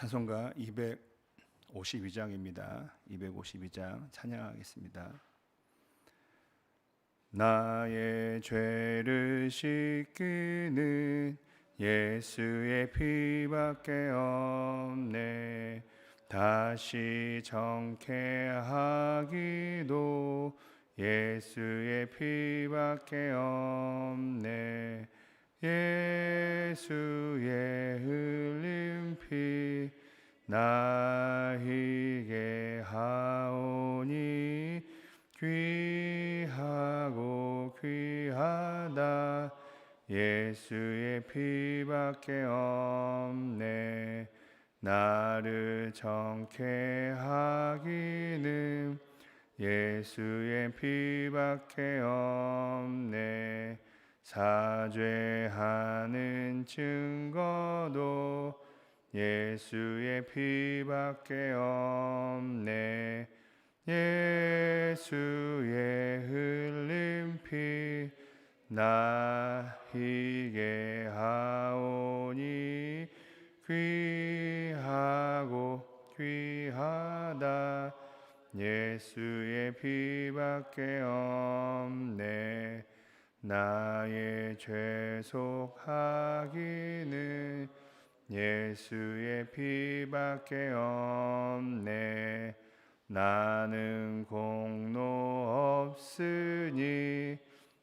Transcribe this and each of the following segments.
찬송가 252장입니다. 252장 찬양하겠습니다. 나의 죄를 씻기는 예수의 피밖에 없네. 다시 정케하기도 예수의 피밖에 없네. 예수의 흘린 피 나에게 하오니 귀하고 귀하다. 예수의 피밖에 없네. 나를 정케 하기는 예수의 피밖에 없네 사죄하는 증거도 예수의 피밖에 없네. 예수의 흘린 피 나에게 하오니 귀하고 귀하다. 예수의 피밖에 없네 나의 죄 속하기는 예수의 피밖에 없네. 나는 공로 없으니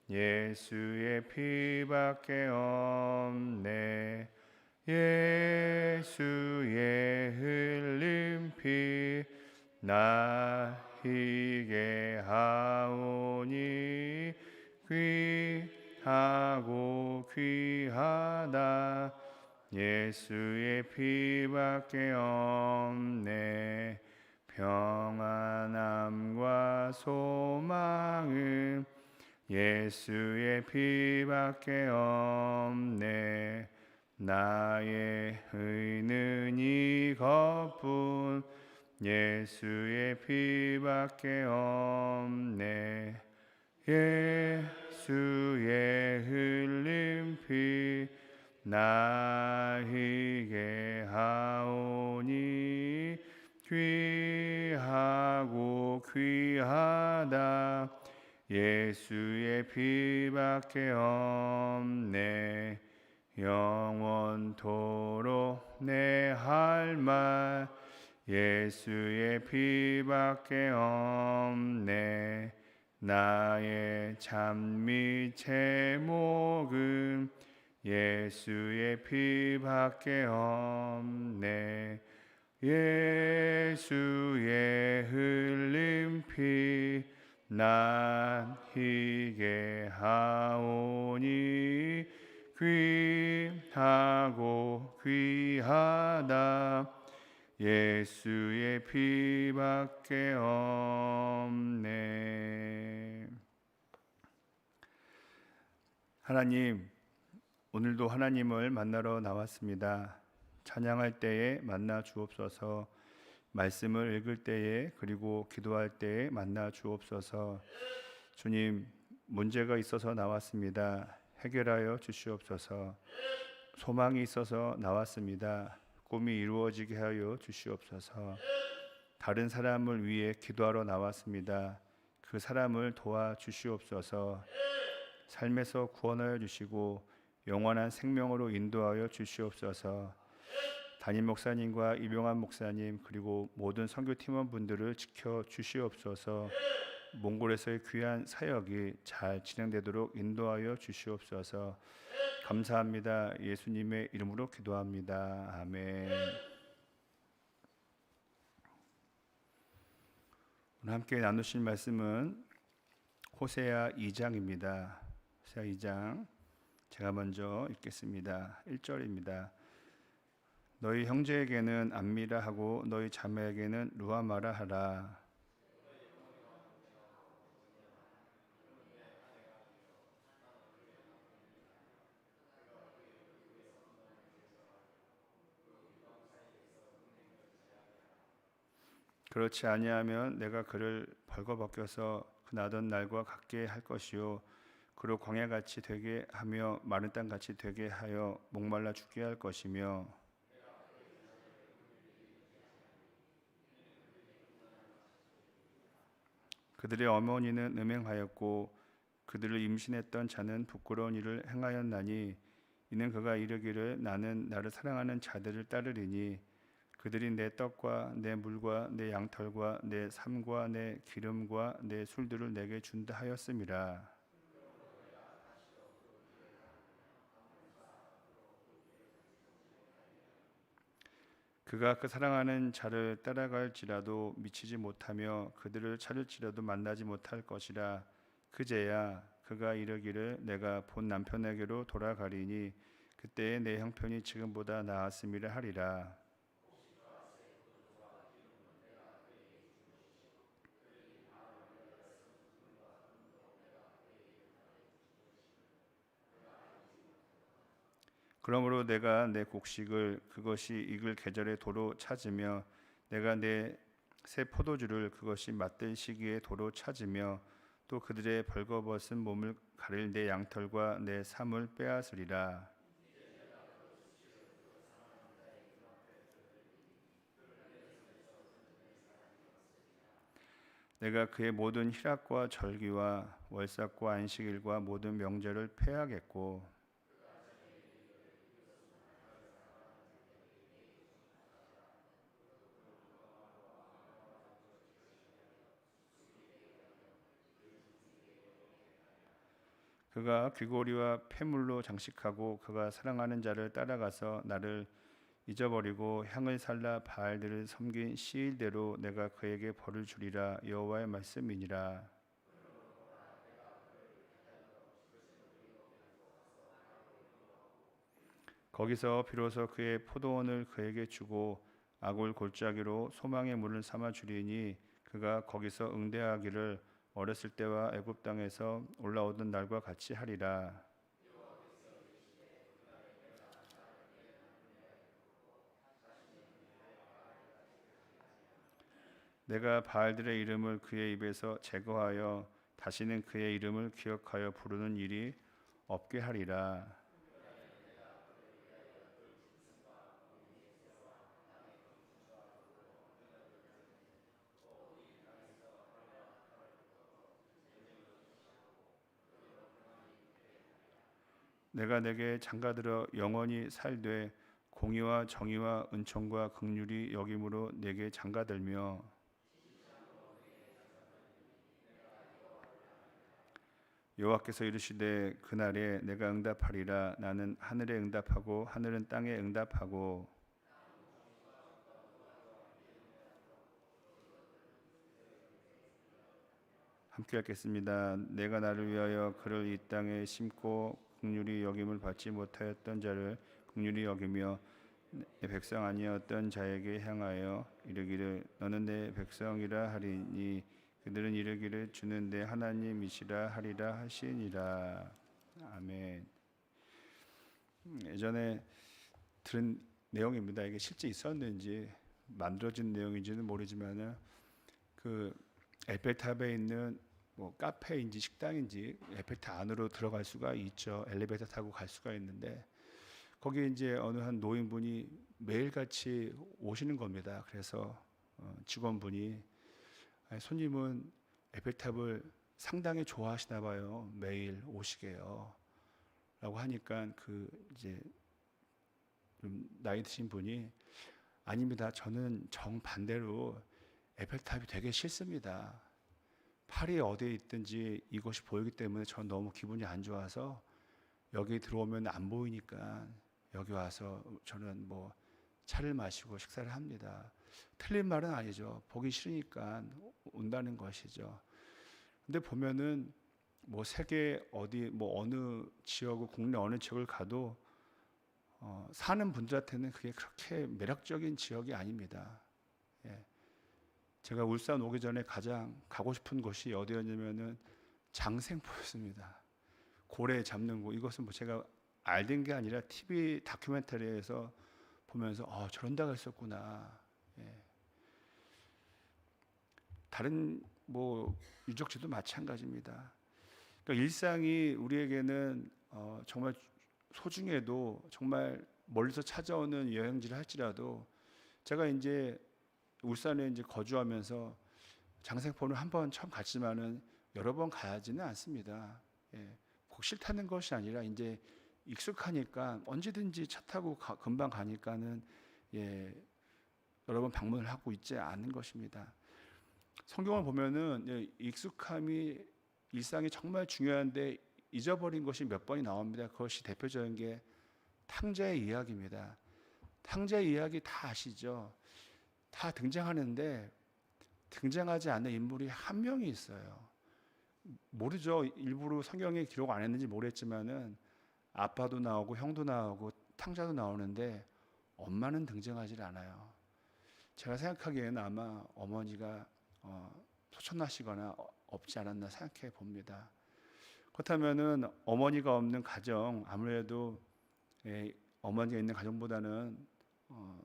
예수의 피밖에 없네. 예수의 흘린 피 나에게 하오니 귀 하고 귀하다 예수의 피밖에 없네. 평안함과 소망은 예수의 피밖에 없네. 나의 의는 이것뿐 예수의 피밖에 없네. 예수의 예수의 피밖에 없네. 영원토록 내 할 말 예수의 피밖에 없네. 나의 찬미 제목은 예수의 피밖에 없네. 예수의 흘린 피 나 에게 하오니 귀하고 귀하다 예수의 피밖에 없네 하나님 오늘도 하나님을 만나러 나왔습니다. 찬양할 때에 만나 주옵소서. 말씀을 읽을 때에 그리고 기도할 때에 만나 주옵소서. 주님, 문제가 있어서 나왔습니다. 해결하여 주시옵소서. 소망이 있어서 나왔습니다. 꿈이 이루어지게 하여 주시옵소서. 다른 사람을 위해 기도하러 나왔습니다. 그 사람을 도와 주시옵소서. 삶에서 구원하여 주시고 영원한 생명으로 인도하여 주시옵소서. 담임 목사님과 이병환 목사님 그리고 모든 선교 팀원분들을 지켜 주시옵소서. 몽골에서의 귀한 사역이 잘 진행되도록 인도하여 주시옵소서. 감사합니다. 예수님의 이름으로 기도합니다. 아멘. 오늘 함께 나누실 말씀은 호세아 2장입니다. 호세아 2장 제가 먼저 읽겠습니다. 1절입니다. 너희 형제에게는 안미라 하고 너희 자매에게는 루아마라 하라. 그렇지 아니하면 내가 그를 벌거벗겨서 그 나던 날과 같게 할 것이요. 그로 광야같이 되게 하며 마른 땅같이 되게 하여 목말라 죽게 할 것이며. 그들의 어머니는 음행하였고 그들을 임신했던 자는 부끄러운 일을 행하였나니 이는 그가 이르기를 나는 나를 사랑하는 자들을 따르리니 그들이 내 떡과 내 물과 내 양털과 내 삶과 내 기름과 내 술들을 내게 준다 하였음이라 그가 그 사랑하는 자를 따라갈지라도 미치지 못하며 그들을 찾을지라도 만나지 못할 것이라 그제야 그가 이르기를 내가 본 남편에게로 돌아가리니 그때의 내 형편이 지금보다 나았음이라 하리라 그러므로 내가 내 곡식을 그것이 익을 계절의 도로 찾으며 내가 내 새 포도주를 그것이 맞들 시기에 도로 찾으며 또 그들의 벌거벗은 몸을 가릴 내 양털과 내 삶을 빼앗으리라. 내가 그의 모든 희락과 절기와 월삭과 안식일과 모든 명절을 폐하겠고 그가 귀고리와 폐물로 장식하고 그가 사랑하는 자를 따라가서 나를 잊어버리고 향을 살라 바알들을 섬긴 시일대로 내가 그에게 벌을 주리라 여호와의 말씀이니라. 거기서 비로소 그의 포도원을 그에게 주고 아굴 골짜기로 소망의 물을 삼아 주리니 그가 거기서 응대하기를 어렸을 때와 애굽 땅에서 올라오던 날과 같이 하리라. 내가 바알들의 이름을 그의 입에서 제거하여 다시는 그의 이름을 기억하여 부르는 일이 없게 하리라. 내가 내게 장가들어 영원히 살되 공의와 정의와 은총과 긍휼이 여김으로 내게 장가들며 여호와께서 이르시되 그날에 내가 응답하리라 나는 하늘에 응답하고 하늘은 땅에 응답하고 함께 하겠습니다. 내가 나를 위하여 그를 이 땅에 심고 국률이 여김을 받지 못하였던 자를 국률이 여기며 내 백성 아니었던 자에게 향하여 이르기를 너는 내 백성이라 하리니 그들은 이르기를 주는 내 하나님이시라 하리라 하시니라 아멘. 음, 예전에 들은 내용입니다. 이게 실제 있었는지 만들어진 내용인지는 모르지만은 그 에펠탑에 있는 뭐 카페인지 식당인지 에펠탑 안으로 들어갈 수가 있죠. 엘리베이터 타고 갈 수가 있는데 거기 이제 어느 한 노인분이 매일같이 오시는 겁니다. 그래서 어, 직원분이 손님은 에펠탑을 상당히 좋아하시나 봐요. 매일 오시게요. 라고 하니까 그 이제 좀 나이 드신 분이 아닙니다. 저는 정반대로 에펠탑이 되게 싫습니다. 팔이 어디에 있든지 이것이 보이기 때문에 전 너무 기분이 안 좋아서 여기 들어오면 안 보이니까 여기 와서 저는 뭐 차를 마시고 식사를 합니다. 틀린 말은 아니죠. 보기 싫으니까 온다는 것이죠. 근데 보면은 뭐 세계 어디 뭐 어느 지역을 국내 어느 지역을 가도 어, 사는 분들한테는 그게 그렇게 매력적인 지역이 아닙니다. 예. 제가 울산 오기 전에 가장 가고 싶은 곳이 어디였냐면은 장생포였습니다. 고래 잡는 곳. 이것은 뭐 제가 알던 게 아니라 TV 다큐멘터리에서 보면서 어, 저런 데가 있었구나. 예. 다른 뭐 유적지도 마찬가지입니다. 그러니까 일상이 우리에게는 어, 정말 소중해도 정말 멀리서 찾아오는 여행지를 할지라도 제가 이제 울산에 이제 거주하면서 장생포는 한 번 처음 갔지만은 여러 번 가지는 않습니다. 예, 꼭 싫다는 것이 아니라 이제 익숙하니까 언제든지 차 타고 가- 금방 가니까는 예, 여러 번 방문을 하고 있지 않은 것입니다. 성경을 보면은 예, 익숙함이 일상이 정말 중요한데 잊어버린 것이 몇 번이 나옵니다. 그것이 대표적인 게 탕자의 이야기입니다. 탕자의 이야기 다 아시죠? 다 등장하는데 등장하지 않는 인물이 한 명이 있어요. 모르죠. 일부러 성경에 기록 안 했는지 모르겠지만은 아빠도 나오고 형도 나오고 탕자도 나오는데 엄마는 등장하지 않아요. 제가 생각하기에는 아마 어머니가 어, 소천하시거나 어- 없지 않았나 생각해 봅니다. 그렇다면은 어머니가 없는 가정 아무래도 예, 어머니가 있는 가정보다는 어,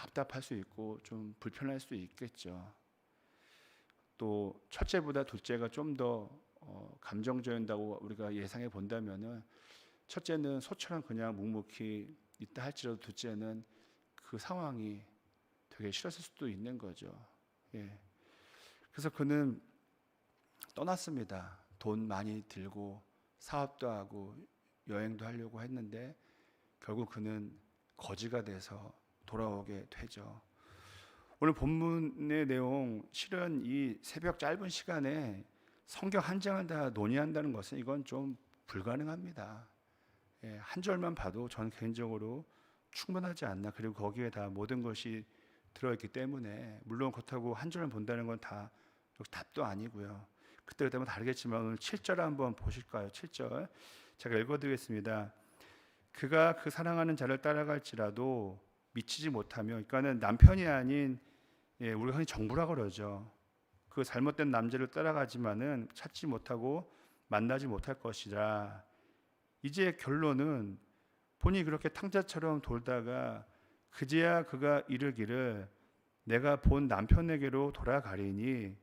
답답할 수 있고 좀 불편할 수 있겠죠. 또 첫째보다 둘째가 좀더 어, 감정적인다고 우리가 예상해 본다면은 첫째는 소처럼 그냥 묵묵히 있다 할지라도 둘째는 그 상황이 되게 싫었을 수도 있는 거죠. 예. 그래서 그는 떠났습니다. 돈 많이 들고 사업도 하고 여행도 하려고 했는데 결국 그는 거지가 돼서 돌아오게 되죠. 오늘 본문의 내용 실은 이 새벽 짧은 시간에 성경 한 장을 다 논의한다는 것은 이건 좀 불가능합니다. 예, 한 절만 봐도 저는 개인적으로 충분하지 않나 그리고 거기에 다 모든 것이 들어있기 때문에 물론 그렇다고 한 절만 본다는 건 다 답도 아니고요. 그때 그때면 다르겠지만 오늘 7절 한번 보실까요? 7절 제가 읽어드리겠습니다. 그가 그 사랑하는 자를 따라갈지라도 미치지 못하며 그러니까는 남편이 아닌 예, 우리가 흔히 정부라 그러죠. 그 잘못된 남자를 따라가지만은 찾지 못하고 만나지 못할 것이라. 이제 결론은 본인이 그렇게 탕자처럼 돌다가 그제야 그가 이르기를 내가 본 남편에게로 돌아가리니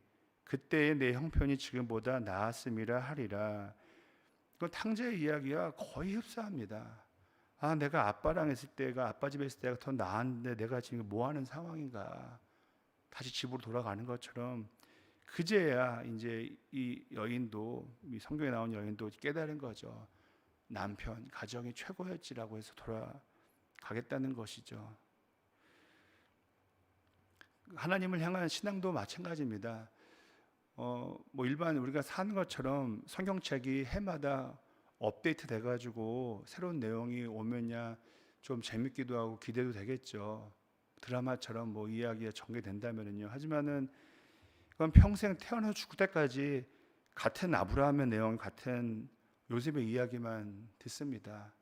그때의 내 형편이 지금보다 나았음이라 하리라. 이건 탕자의 이야기와 거의 흡사합니다. 아, 내가 아빠랑 있을 때가 아빠 집에 있을 때가 더 나았는데 내가 지금 뭐 하는 상황인가? 다시 집으로 돌아가는 것처럼 그제야 이제 이 여인도 이 성경에 나온 여인도 깨달은 거죠. 남편 가정이 최고였지라고 해서 돌아가겠다는 것이죠. 하나님을 향한 신앙도 마찬가지입니다. 어, 뭐 일반 우리가 사는 것처럼 성경책이 해마다 업데이트 돼가지고 새로운 내용이 오면야 좀 재밌기도 하고 기대도 되겠죠. 드라마처럼 뭐 이야기가 전개된다면은요. 하지만은 그건 평생 태어나 죽을 때까지 같은 아브라함의 내용, 같은 요셉의 이야기만 듣습니다.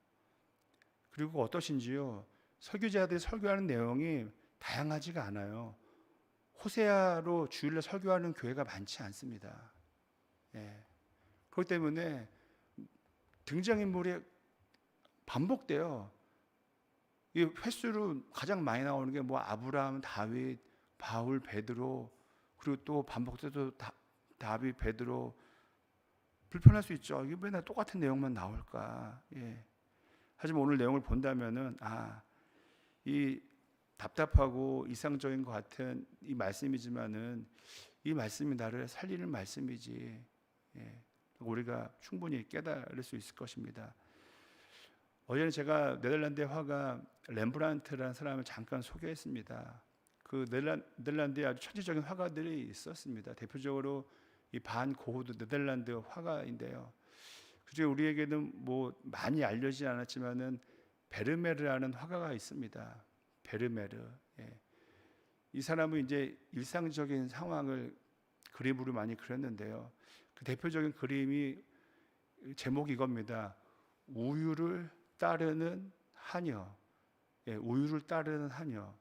그리고 어떠신지요? 설교자들이 설교하는 내용이 다양하지가 않아요. 호세아로 주일날 설교하는 교회가 많지 않습니다. 예. 그렇기 때문에 등장인물이 반복돼요. 이 횟수로 가장 많이 나오는 게 뭐 아브라함, 다윗, 바울, 베드로 그리고 또 반복돼도 다, 다윗, 베드로 불편할 수 있죠. 이게 맨날 똑같은 내용만 나올까? 예. 하지만 오늘 내용을 본다면은 아, 이 답답하고 이상적인 것 같은 이 말씀이지만은 이 말씀이 나를 살리는 말씀이지. 예. 우리가 충분히 깨달을 수 있을 것입니다. 어제는 제가 네덜란드 화가 렘브란트라는 사람을 잠깐 소개했습니다. 그 네덜란- 네덜란드에 아주 천재적인 화가들이 있었습니다. 대표적으로 이 반 고흐도 네덜란드 화가인데요. 그중에 우리에게는 뭐 많이 알려지지 않았지만은 베르메르라는 화가가 있습니다. 베르메르. 예. 이 사람은 이제 일상적인 상황을 그림으로 많이 그렸는데요. 그 대표적인 그림이 제목이 이겁니다. 우유를 따르는 하녀. 예, 우유를 따르는 하녀.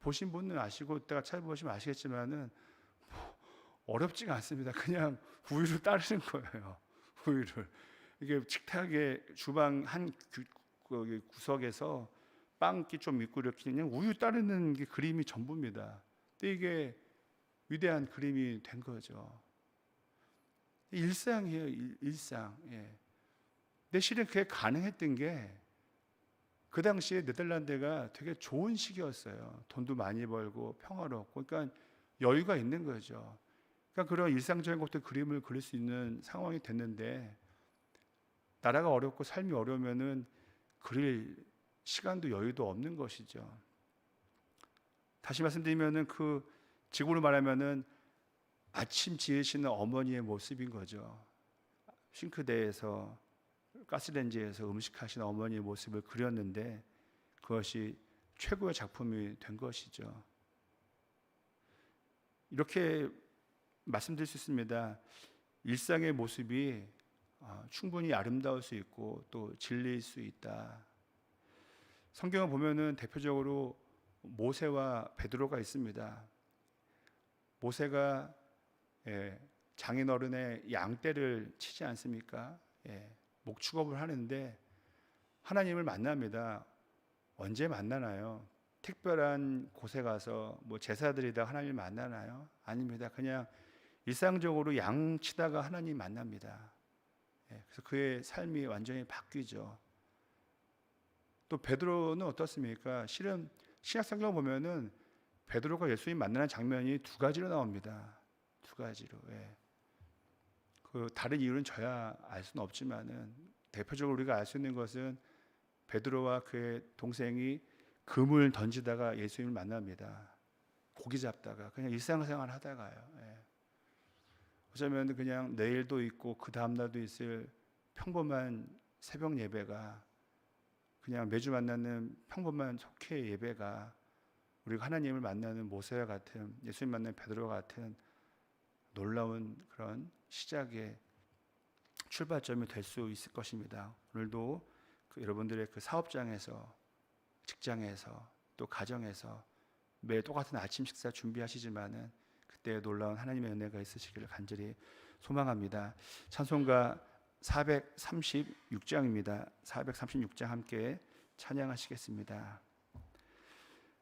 보신 분은 아시고 이따가 찾아보시면 아시겠지만은 뭐 어렵지가 않습니다. 그냥 우유를 따르는 거예요. 우유를 이게 식탁에 주방 한 구석에서 빵기 좀 있고 이렇게 그냥 우유 따르는 게 그림이 전부입니다. 근데 이게 위대한 그림이 된 거죠. 일상이에요, 일, 일상. 예. 근데 실은 그게 가능했던 게 그 당시에 네덜란드가 되게 좋은 시기였어요. 돈도 많이 벌고 평화롭고, 그러니까 여유가 있는 거죠. 그러니까 그런 일상적인 것들 그림을 그릴 수 있는 상황이 됐는데 나라가 어렵고 삶이 어려우면은 그릴 시간도 여유도 없는 것이죠. 다시 말씀드리면은 그 지구로 말하면은 아침 지으시는 어머니의 모습인 거죠. 싱크대에서 가스레인지에서 음식하시는 어머니의 모습을 그렸는데 그것이 최고의 작품이 된 것이죠. 이렇게 말씀드릴 수 있습니다. 일상의 모습이 어, 충분히 아름다울 수 있고 또 진리일 수 있다. 성경을 보면은 대표적으로 모세와 베드로가 있습니다. 모세가 예, 장인어른의 양떼를 치지 않습니까? 예, 목축업을 하는데 하나님을 만납니다. 언제 만나나요? 특별한 곳에 가서 뭐 제사드리다 하나님을 만나나요? 아닙니다. 그냥 일상적으로 양 치다가 하나님 만납니다. 예, 그래서 그의 삶이 완전히 바뀌죠. 또 베드로는 어떻습니까? 실은 신약 성경 보면은 베드로가 예수님 만나는 장면이 두 가지로 나옵니다. 두 가지로. 예. 그 다른 이유는 저야 알 수는 없지만은 대표적으로 우리가 알 수 있는 것은 베드로와 그의 동생이 금을 던지다가 예수님을 만납니다. 고기 잡다가 그냥 일상생활 하다가요. 예. 어쩌면 그냥 내일도 있고 그 다음 날도 있을 평범한 새벽 예배가 그냥 매주 만나는 평범한 속회 예배가 우리가 하나님을 만나는 모세와 같은 예수님 만나는 베드로와 같은 놀라운 그런 시작의 출발점이 될 수 있을 것입니다. 오늘도 그 여러분들의 그 사업장에서 직장에서 또 가정에서 매일 똑같은 아침 식사 준비하시지만은 그때 놀라운 하나님의 은혜가 있으시기를 간절히 소망합니다. 찬송가 436장입니다. 436장 함께 찬양하시겠습니다.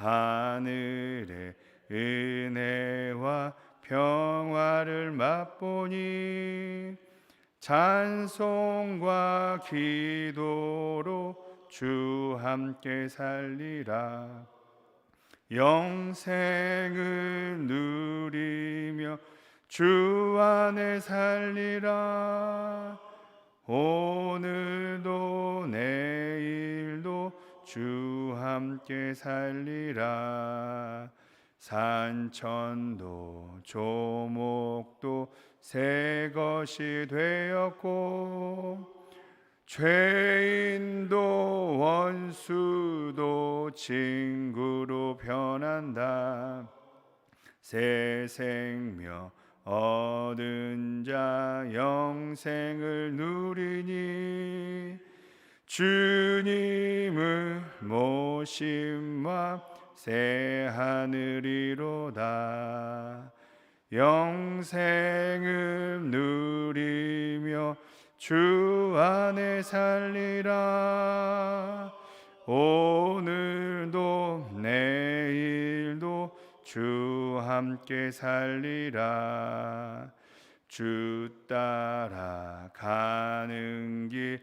하늘의 은혜와 평화를 맛보니 찬송과 기도로 주 함께 살리라. 영생을 누리며 주 안에 살리라. 오늘도 내일도 주 함께 살리라. 산천도 조목도 새 것이 되었고 죄인도 원수도 친구로 변한다. 새 생명 얻은 자 영생을 누리니 주님을 모심과 새 하늘이로다. 영생을 누리며 주 안에 살리라. 오늘도 내일도 주 함께 살리라. 주 따라 가는 길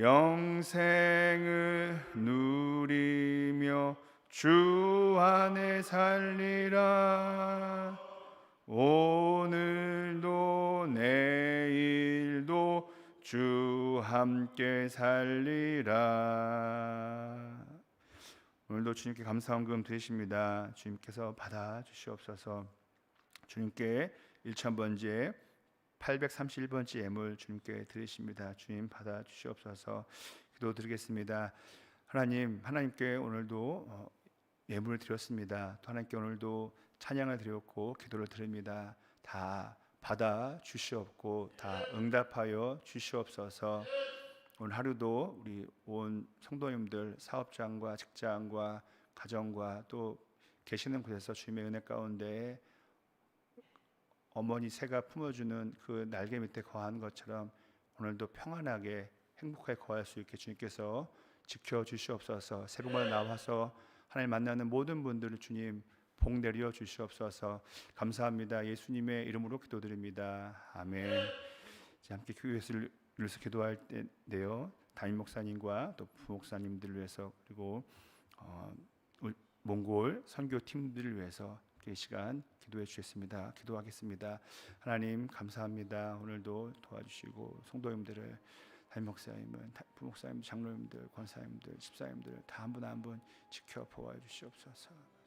영생을 누리며 주 안에 살리라. 오늘도 내일도 주 함께 살리라. 오늘도 주님께 감사원금 드리십니다. 주님께서 받아 주시옵소서. 주님께 1천번째 831번째 예물 주님께 드리십니다. 주님 받아 주시옵소서. 기도 드리겠습니다. 하나님, 하나님께 오늘도 어, 예물을 드렸습니다. 또 하나님께 오늘도 찬양을 드렸고 기도를 드립니다. 다 받아 주시옵고 다 응답하여 주시옵소서. 오늘 하루도 우리 온 성도님들 사업장과 직장과 가정과 또 계시는 곳에서 주님의 은혜 가운데 어머니 새가 품어주는 그 날개 밑에 거하는 것처럼 오늘도 평안하게 행복하게 거할 수 있게 주님께서 지켜 주시옵소서. 새벽마다 나와서 하나님 만나는 모든 분들을 주님 복 내려 주시옵소서. 감사합니다. 예수님의 이름으로 기도드립니다. 아멘. 함께 교회를 위해서 기도할 때인데요. 담임 목사님과 또 부목사님들을 위해서 그리고 어, 울- 몽골 선교 팀들을 위해서 이 시간 기도해 주셨습니다. 기도하겠습니다. 하나님 감사합니다. 오늘도 도와주시고 성도님들을 담임 목사님은 다- 부목사님, 장로님들, 권사님들, 집사님들 다 한 분 한 분 지켜 보호해 주시옵소서.